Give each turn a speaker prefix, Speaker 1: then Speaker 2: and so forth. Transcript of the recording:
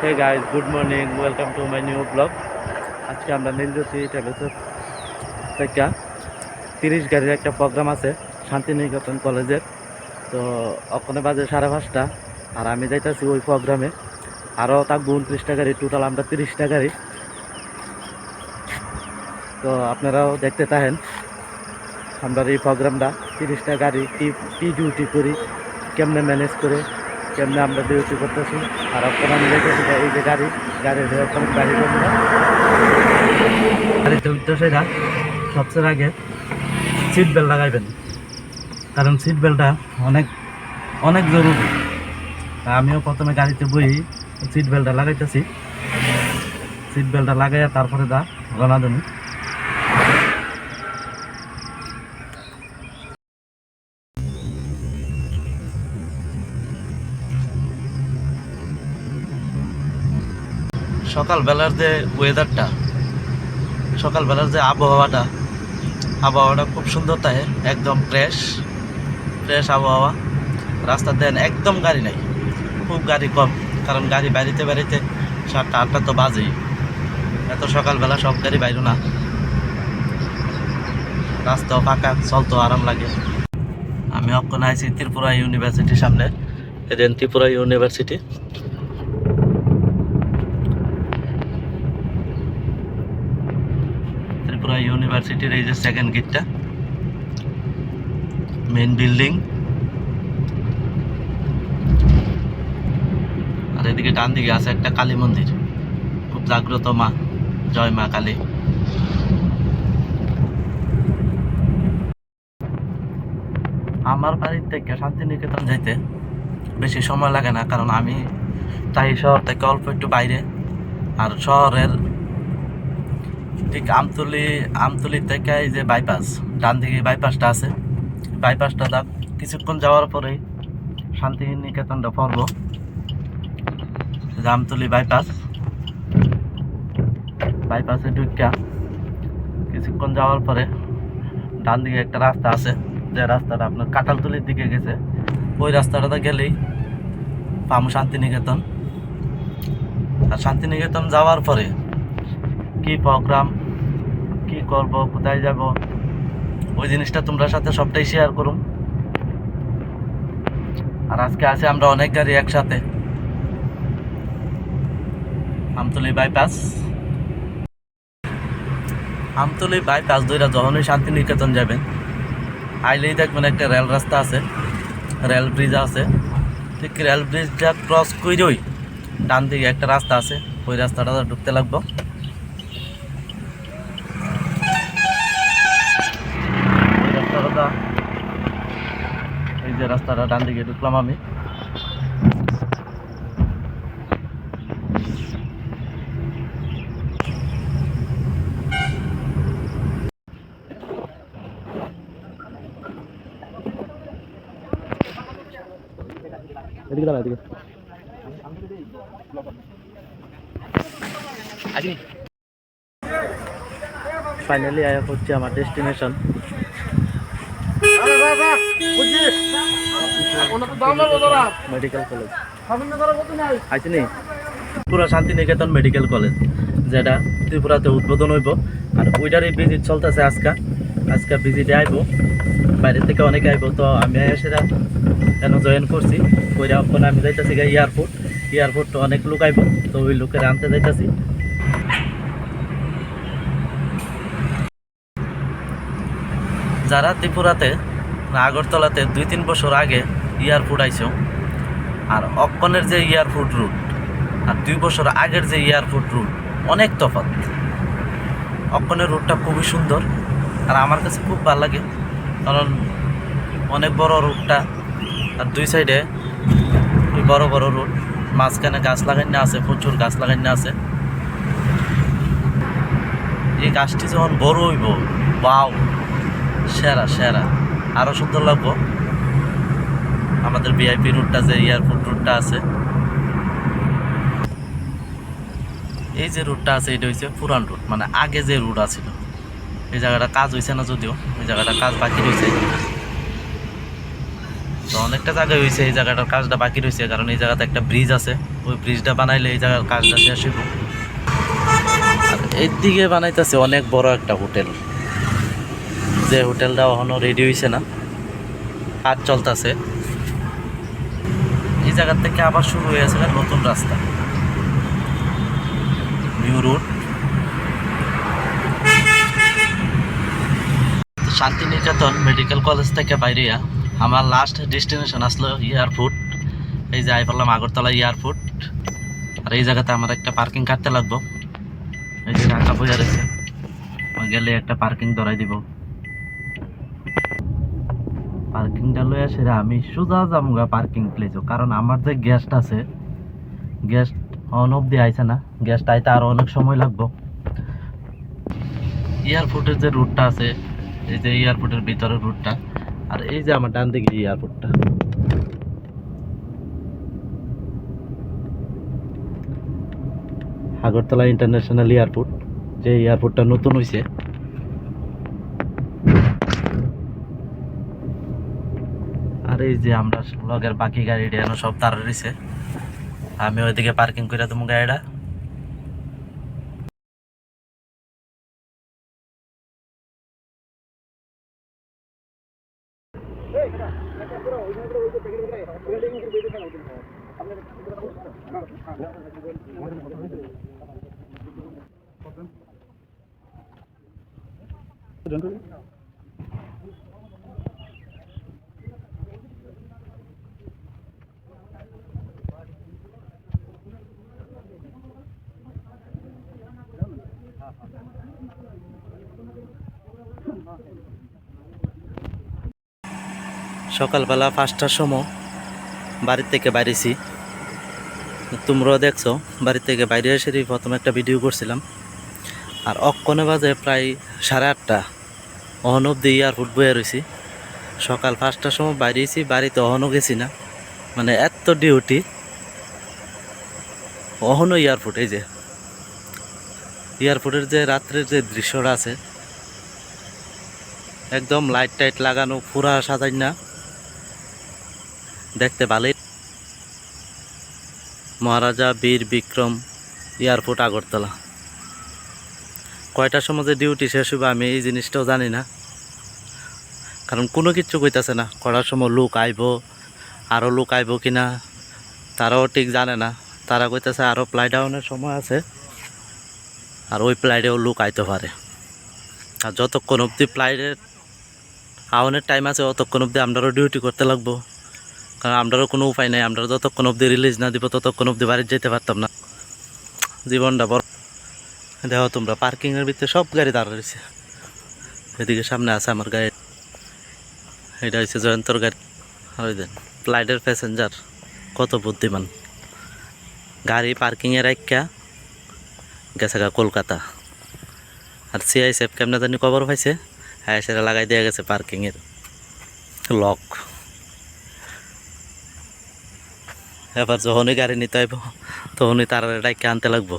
Speaker 1: Hey guys good morning welcome to my new vlog আজকে আমরা নীলজ্যোতি ট্রাভেলসের থেকে তিরিশ গাড়ির একটা প্রোগ্রাম আছে, শান্তিনিকেতন কলেজের। তো ওখানে বাজে সাড়ে পাঁচটা, আর আমি যাইতেছি ওই প্রোগ্রামে আরও থাকব উনত্রিশটা গাড়ি টোটাল আমরা তিরিশটা গাড়ি। তো আপনারাও দেখতে থাকেন, আমরা এই প্রোগ্রামটা তিরিশটা গাড়ি কি কি ডিউটি করি, কেমনে ম্যানেজ করে কেমনে আমরা ডিউটি করতেছি। আর আমি দেখতেছি এই যে গাড়ি, গাড়ির এরকম গাড়ি করব না গাড়িতে উঠতেছে না সবচেয়ে আগে সিট বেল্ট লাগাইবেন। কারণ সিট বেল্টটা অনেক অনেক জরুরি। আমিও প্রথমে গাড়িতে বই সিট বেল্টটা লাগাইতেছি। সিট বেল্টটা লাগাইয়া তারপরে দা রওনা দেবো। সকালবেলার যে ওয়েদারটা সকালবেলার যে আবহাওয়াটা আবহাওয়াটা খুব সুন্দর থাকে একদম ফ্রেশ ফ্রেশ আবহাওয়া। রাস্তার দেন একদম গাড়ি নাই, খুব গাড়ি কম, কারণ গাড়ি বাড়িতে বাড়িতে সাতটা, আটটা তো বাজেই। এত সকালবেলা সব গাড়ি বাইরো না। রাস্তাও ফাঁকা চলতো আরাম লাগে। আমি অক্ষণ আইছি ত্রিপুরা ইউনিভার্সিটির সামনে এদেন ত্রিপুরা ইউনিভার্সিটি ত্রিপুরা ইউনিভার্সিটির এই যে সেকেন্ড গেটটা মেন বিল্ডিং আর এদিকে ডান দিকে আছে একটা কালী মন্দির। খুব জাগ্রত মা, জয় মা কালী। আমার বাড়ির থেকে শান্তিনিকেতন যাইতে বেশি সময় লাগে না, কারণ আমি তাই শহর থেকে অল্প একটু বাইরে। আর শহরের ঠিক আমতলি আমতলি থেকে এই যে বাইপাস ডান দিকে বাইপাসটা আছে। বাইপাসটা দা, কিছুক্ষণ যাওয়ার পরেই শান্তিনিকেতনটা পড়ব। আমতলি বাইপাস বাইপাসে ঢুকা কিছুক্ষণ যাওয়ার পরে ডান দিকে একটা রাস্তা আছে, যে রাস্তাটা আপনার কাঁঠালতলির দিকে গেছে। ওই রাস্তাটাতে গেলেই পামু শান্তিনিকেতন। আর শান্তিনিকেতন যাওয়ার পরে কি প্রোগ্রাম কি করব, কোথায় যাব, ওই জিনিসটা তোমরা সাথে সবটাই শেয়ার করুন। আর আজকে আছে আমরা অনেক গাড়ি একসাথে। আমতলি বাইপাস আমতলি বাইপাস দুইটা যখনই শান্তিনিকেতন যাবেন। আইলেই দেখবেন একটা রেল রাস্তা আছে, রেল ব্রিজ আছে। ঠিক রেল ব্রিজটা ক্রস করেই ডান দিকে একটা রাস্তা আছে, ওই রাস্তাটা ঢুকতে লাগবো। যে রাস্তাটা ডান দিকে ঢুকলাম আমি। এদিকে দাঁড়া এদিকে ফাইনালি আয়া হচ্ছে আমার destination Tripura Santiniketan medical college, যেটা ত্রিপুরাতে উদ্বোধন হইব। আর ওইটারই ভিজিট চলতেছে আজকা। আজকে ভিজিটে আইব। বাইরে থেকে অনেকে আইব। তো আমি সেটা কেন জয়েন করছি? ওইটা ওখানে আমি যাইতেছি এয়ারপোর্ট এয়ারপোর্ট তো অনেক লোক আইব। তো ওই লোকের আনতে যাইতেছি। যারা ত্রিপুরাতে, আগরতলাতে দুই তিন বছর আগে এয়ারপোর্ট আইছো আর অক্ষণের যে এয়ারপোর্ট রুট, আর দুই বছর আগের যে এয়ারপোর্ট রুট, অনেক তফাৎ। অক্ষণের রুটটা খুবই সুন্দর, আর আমার কাছে খুব ভালো লাগে, কারণ অনেক বড় রুটটা, আর দুই সাইডে বড় বড় রুট, মাঝখানে গাছ লাগাইনা আছে, প্রচুর গাছ লাগাইনা আছে। এই গাছটি যখন বড় হইব, বাও, সেরা সেরা আরও সুন্দর লাগবো। আমাদের ভিআইপি রুটটা যে এয়ারপোর্ট রুটটা আছে। এই যে রুটটা আছে, এটা হচ্ছে পুরান রুট মানে আগে যে রুট আছিল এই জায়গাটা কাজ হয়েছে না যদিও, এই জায়গাটা কাজ বাকি রয়েছে তো অনেকটা জায়গায় হয়েছে এই জায়গাটার কাজটা বাকি রয়েছে কারণ এই জায়গাতে একটা ব্রিজ আছে। ওই ব্রিজটা বানাইলে এই জায়গার কাজটা শেষ হইব। আর এর দিকে বানাইতেছে অনেক বড় একটা হোটেল। যে হোটেলটা এখনও রেডি হয়েছে না কাজ চলতেছে। জায়গা থেকে আবার শুরু হয়ে হয়েছে নতুন রাস্তা। New road Santiniketan medical college থেকে বাইরিয়া আমার লাস্ট ডেস্টিনেশন আসলো এয়ারপোর্ট। এই যে আই পারলাম আগরতলা এয়ারপোর্ট। আর এই জায়গাতে আমার একটা পার্কিং কাটতে লাগবো। এই যে টাকা বোঝা রয়েছে। গেলে একটা পার্কিং ধরাই দিব। পার্কিংটা লয়ে সেরা আমি সোজা যামুগা পার্কিং প্লেসও কারণ আমার যে গেস্ট আছে গেস্ট অন অফ অব্দি আইছে না গেস্ট আইতে আরও অনেক সময় লাগবো। এয়ারপোর্টের যে রুটটা আছে, এই যে এয়ারপোর্টের ভিতরের রুটটা আর এই যে আমার ডান দিকে এয়ারপোর্টটা আগরতলা ইন্টারন্যাশনাল এয়ারপোর্ট যে এয়ারপোর্টটা নতুন হয়েছে আর এই যে আমরা লগের বাকি গাড়ি এনে সব তার রয়েছে। আমি ওইদিকে পার্কিং করে দেবো গাড়িটা। সকালবেলা পাঁচটার সময় বাড়ির থেকে বাইরেছি। তোমরাও দেখছ বাড়ির থেকে বাইরে এসে প্রথমে একটা ভিডিও করছিলাম। আর অক্ষণে বাজে প্রায় সাড়ে আটটা। অহন অব্দি এয়ারপোর্ট বয়ে রয়েছি। সকাল পাঁচটার সময় বাইরেছি, বাড়িতে অহনও গেছি না। মানে এত ডিউটি অহনও এয়ারপোর্ট এই যে। এয়ারপোর্টের যে রাত্রের যে দৃশ্যটা আছে, একদম লাইট টাইট লাগানো, পুরা সাজাই না দেখতে ভালোই মহারাজা বীর বিক্রম, এয়ারপোর্ট আগরতলা। কয়টার সময় যে ডিউটি শেষ হবে আমি এই জিনিসটাও জানি না। কারণ কোনো কিচ্ছু কইতাছে না। করার সময় লোক আইব আরও লোক আইব কি না তারাও ঠিক জানে না। তারা কইতাছে আরও ফ্লাইট ডাউনের সময় আছে, আর ওই ফ্লাইটেও লোক আইতে পারে। আর যতক্ষণ অবধি ফ্লাইটের আউনের টাইম আছে, অতক্ষণ অবধি আমরাও ডিউটি করতে লাগবো। কারণ আমরারও কোনো উপায় নাই আমরা যতক্ষণ অবধি রিলিজ না দিব, ততক্ষণ অবধি বাড়ি যেতে পারতাম না। জীবনটা বড়। দেখো তোমরা পার্কিংয়ের ভিতরে সব গাড়ি দাঁড়া রয়েছে এদিকে সামনে আছে আমার গাড়ি। এটা হচ্ছে জয়ন্তর গাড়ি। ওই দেন ফ্লাইটের প্যাসেঞ্জার কত বুদ্ধিমান। গাড়ি পার্কিংয়ে রাখা গেছে গা কলকাতা। আর সিআইসএফ কেমনে জানি খবর পাইছে হ্যাঁ সেটা লাগাই দেওয়া গেছে পার্কিংয়ের লক এবার যখনই গাড়ি নিতে হইব তখনই তার ডাইকে আনতে লাগবো।